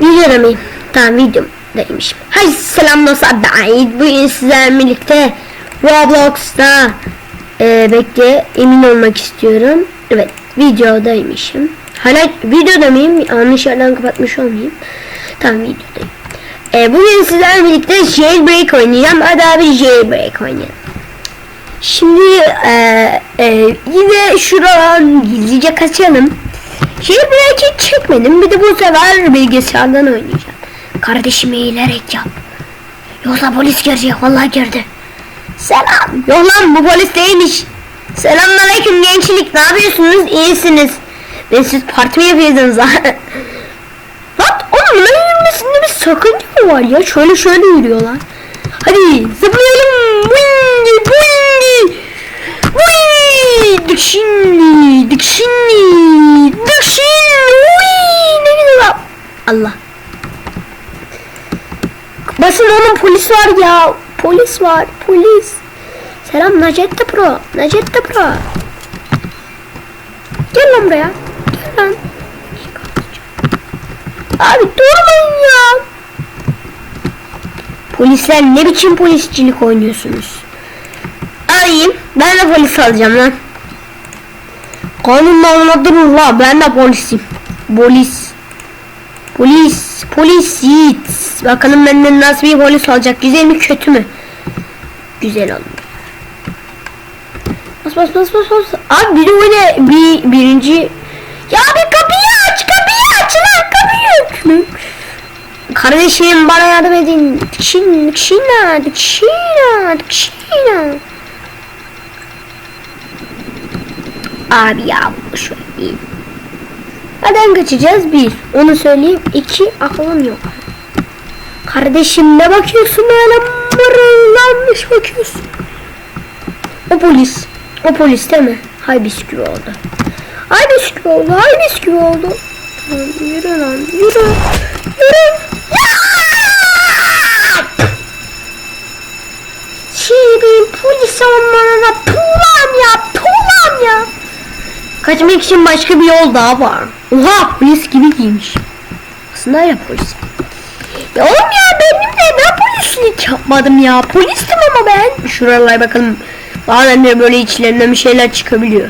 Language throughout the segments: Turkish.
Videoda mıyım? Tamam videodaymışım. Hay selam dostlar ben bugün sizlerle birlikte Roblox'ta e, bekle emin olmak istiyorum. Evet videodaymışım. Hala videoda mıyım? Yanlış yerden kapatmış olmayayım. Tamam videodayım. E, bugün sizlerle birlikte jailbreak oynayacağım. Hadi abi jailbreak oynayalım. Şimdi e, e, yine şuradan gizlice kaçalım. Jailbreak'i çekmedim. Bir de bu sefer bilgisayardan oynayacağım. Kardeşim eğilerek yap. Yoksa polis görecek. Vallahi gördü. Selam. Yok lan bu polis değilmiş. Selamünaleyküm gençlik. Ne yapıyorsunuz? İyisiniz. Ben siz parti mi yapıyordunuz zaten? Lan oğlum ne yürümesinde bir sakınca mı var ya? Şöyle şöyle yürüyorlar. Hadi zıplayalım. Windy, windy. Windy. Dık şimdi. Dık şimdi. Dık şimdi. Uy, ne güzel. Allah. Basın oğlum polis var ya. Polis var. Polis. Selam Nacette Pro. Nacette Pro. Gel lan buraya. Gel lan. Abi durmayın ya. Polisler ne biçim polisçilik oynuyorsunuz? Alayım. Ben de polis alacağım lan. Kanunla anlatırız la. Ben de polisim. Polis. Polis. Polis yiğit. Bakalım benden nasıl bir polis olacak. Güzel mi kötü mü? Güzel oldu. Bas bas bas bas bas. Abi bir öyle bir birinci. Ya bir kapıyı aç kapıyı aç lan kapıyı. Kardeşim bana yardım edin. Dikşin, dikşina, dikşina, dikşina. Abi ya bu şu değil. Neden kaçacağız? Bir. Onu söyleyeyim. İki. Aklım yok. Kardeşim ne bakıyorsun öyle mırıldanmış bakıyorsun. O polis. O polis değil mi? Hay bisküvi oldu. Hay bisküvi oldu. Hay bisküvi oldu. Tamam, yürü lan. Yürü. Yürü. Şirin polis olmana da pulan ya. Pulan ya. Kaçmak için başka bir yol daha var. Oha polis gibi giymiş. Aslında ya polis. Ya oğlum ya benim de ben polislik yapmadım ya. Polistim ama ben. Şuralara bakalım. Bazen de böyle içlerinden bir şeyler çıkabiliyor.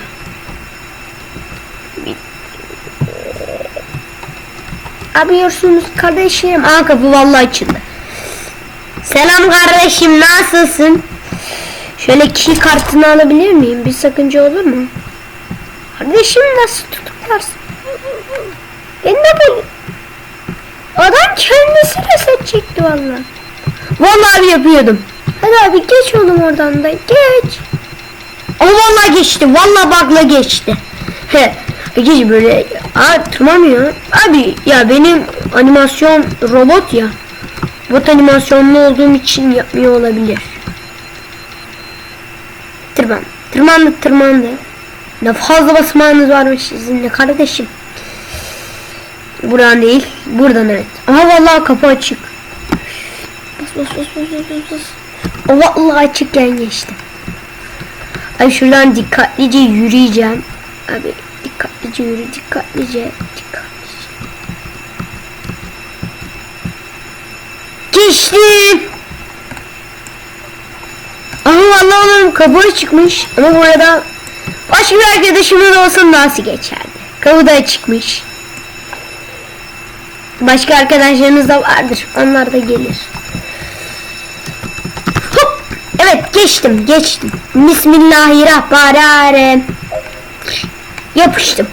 Yapıyorsunuz kardeşim. Aa kapı vallahi açıldı. Selam kardeşim nasılsın? Şöyle key kartını alabilir miyim? Bir sakınca olur mu? Kardeşim nasıl tutuklarsın? Ben de bu... Adam kendisi reset çekti valla. Vallahi abi yapıyordum. Hadi abi geç oğlum oradan da geç. O vallahi geçti. Vallahi bakla geçti. He. Geç böyle. Aa tırmanmıyor. Abi ya benim animasyon robot ya. Bot animasyonlu olduğum için yapmıyor olabilir. Tırman. Tırmandı tırmandı. Ne fazla basmanız varmış sizinle kardeşim. Buradan değil. Buradan evet. Aha vallahi kapı açık. Bas bas bas bas bas bas. O vallahi açıkken geçtim. Ay şuradan dikkatlice yürüyeceğim. Abi dikkatlice yürü dikkatlice dikkatlice. Geçtim. Ama vallahi onun kabuğu çıkmış. Ama burada başka bir arkadaşımın olsa nasıl geçerdi? Kabuğu da çıkmış. Başka arkadaşlarınız da vardır. Onlar da gelir. Hop. Evet geçtim geçtim. Bismillahirrahmanirrahim. Yapıştım.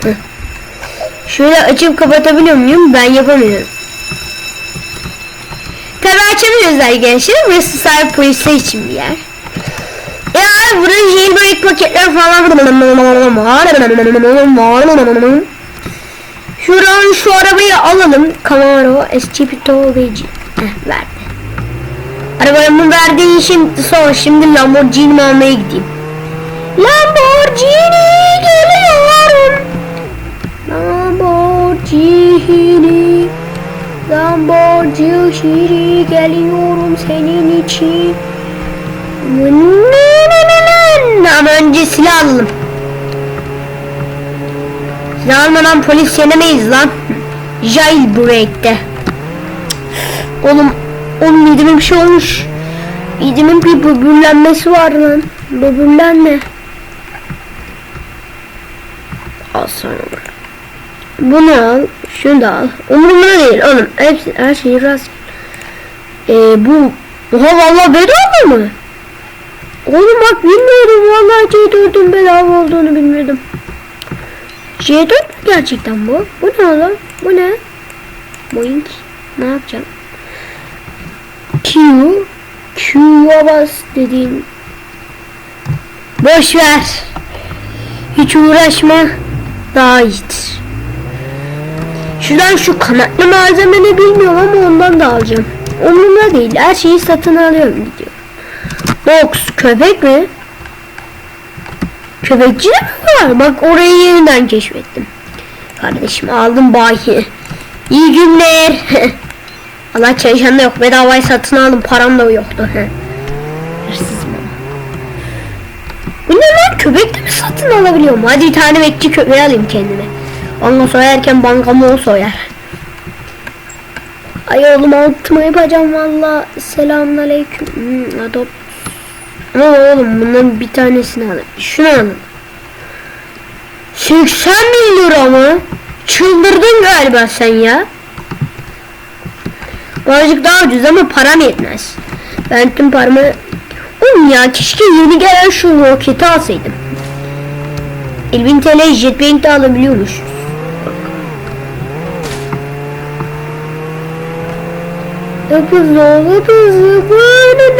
Şöyle açıp kapatabiliyor muyum? Ben yapamıyorum. Tabi açamıyoruz arkadaşlar. Burası sahip polisler için bir yer. Ya burada jailbreak paketler falan Şuradan şu arabayı alalım. Camaro Escapito Veci. Heh, verdi. Arabamı verdiği için son şimdi Lamborghini almaya gideyim. Lamborghini geliyorum. Lamborghini Lamborghini geliyorum senin için. Ama önce silah alalım. Silah almadan polis yenemeyiz lan. Jailbreak'te. Oğlum, oğlum mideme bir şey olmuş. Midemin bir böbürlenmesi var lan. Böbürlenme. Al sana bırak. Bunu al, şunu da al. Umurumda değil oğlum. Hepsi, her şeyi rast. Ee, bu, oha vallahi bedava mı? Oğlum bak bilmiyorum vallahi C4'ün bedava olduğunu bilmiyordum. C4 mü gerçekten bu? Bu ne oğlum? Bu ne? Boink. Ne yapacağım? Q Q'ya bas dediğin Boş ver. Hiç uğraşma. Daha iyidir. Şuradan şu kanatlı malzemeni bilmiyorum ama ondan da alacağım. Umurumda değil. Her şeyi satın alıyorum gidiyor. Box köpek mi? Köpekçi var? Bak orayı yeniden keşfettim. Kardeşim aldım bayi. İyi günler. Allah çalışan da yok. Bedavayı satın aldım. Param da yoktu. Hırsız mı? Bu ne lan? Köpek de mi satın alabiliyorum? Hadi bir tane bekçi köpeği alayım kendime. Banka soyarken bankamı o soyar. Ay oğlum altıma yapacağım valla. Selamünaleyküm. Hmm, adop. Ama oğlum bundan bir tanesini alayım. Şunu alın. 80 bin lira mı? Çıldırdın galiba sen ya. Birazcık daha ucuz ama param yetmez. Ben tüm paramı... Oğlum ya keşke yeni gelen şu roketi alsaydım. 5000 TL jetpack de alabiliyormuş. Hızlı hızlı böyle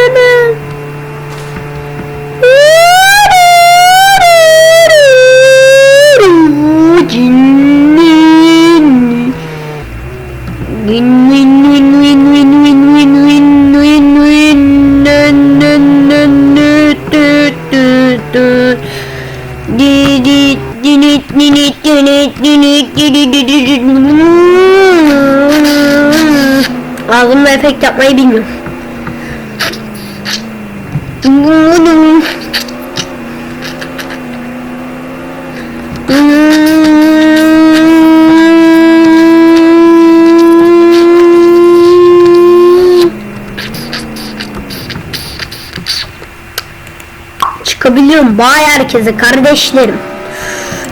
Ağzımda efekt yapmayı bilmiyorum. Çıkabiliyorum bay herkese kardeşlerim.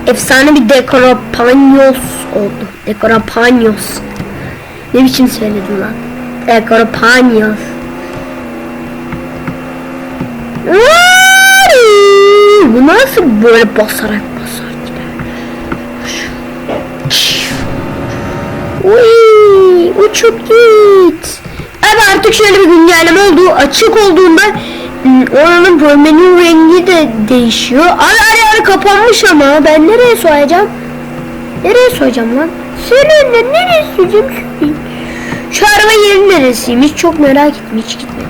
Efsane bir dekorapanyos oldu. Dekorapanyos. Ne biçim söyledim lan? Dekorapanyos. Bu nasıl böyle basarak basar gider? Uçup git. Evet artık şöyle bir güncelleme oldu. Açık olduğunda oranın böyle menü rengi de değişiyor. Ara ara ara kapanmış ama ben nereye soyacağım? Nereye soyacağım lan? Senin de nereye soyacağım? Şu araba yerin neresiymiş? Çok merak ettim hiç gitmedim.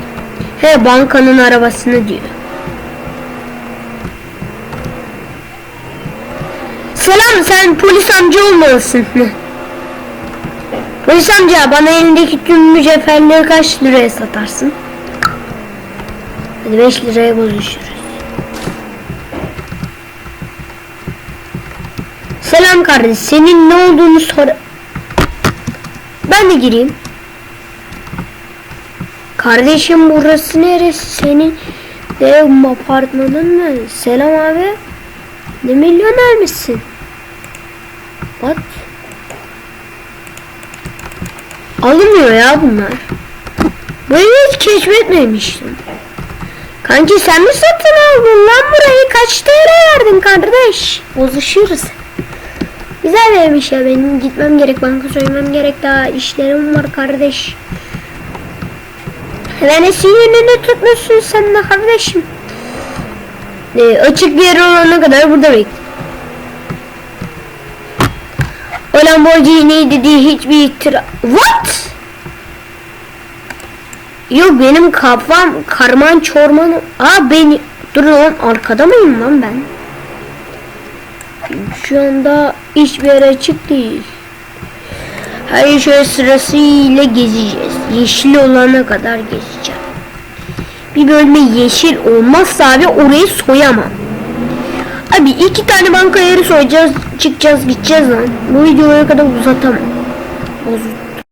He bankanın arabasını diyor. Selam sen polis amca olmalısın. polis amca bana elindeki tüm mücevherleri kaç liraya satarsın? Hadi 5 liraya bozuşuruz. Selam kardeş senin ne olduğunu sor. Ben de gireyim. Kardeşim burası neresi senin dev apartmanın mı? Selam abi. Ne milyoner misin? What? Alınmıyor ya bunlar. Böyle hiç keşfetmemiştim. Kanki sen mi satın aldın lan burayı? Kaç TL verdin kardeş? Bozuşuruz. Güzel vermiş ya benim gitmem gerek banka soymam gerek daha işlerim var kardeş. Hemen önünü tutmuşsun sen de kardeşim. Ee, açık bir yer olana kadar burada bekle. O Lamborghini dediği hiçbir ihtira... What? Yok benim kafam karman çorman... Aa beni... Dur lan arkada mıyım lan ben? Şu anda hiçbir yer açık değil. Hayır şöyle sırasıyla gezeceğiz. Yeşil olana kadar gezeceğim. Bir bölme yeşil olmazsa abi orayı soyamam. Abi iki tane banka yeri soyacağız, çıkacağız, gideceğiz lan. Bu videoya kadar uzatamam. Bozuldu.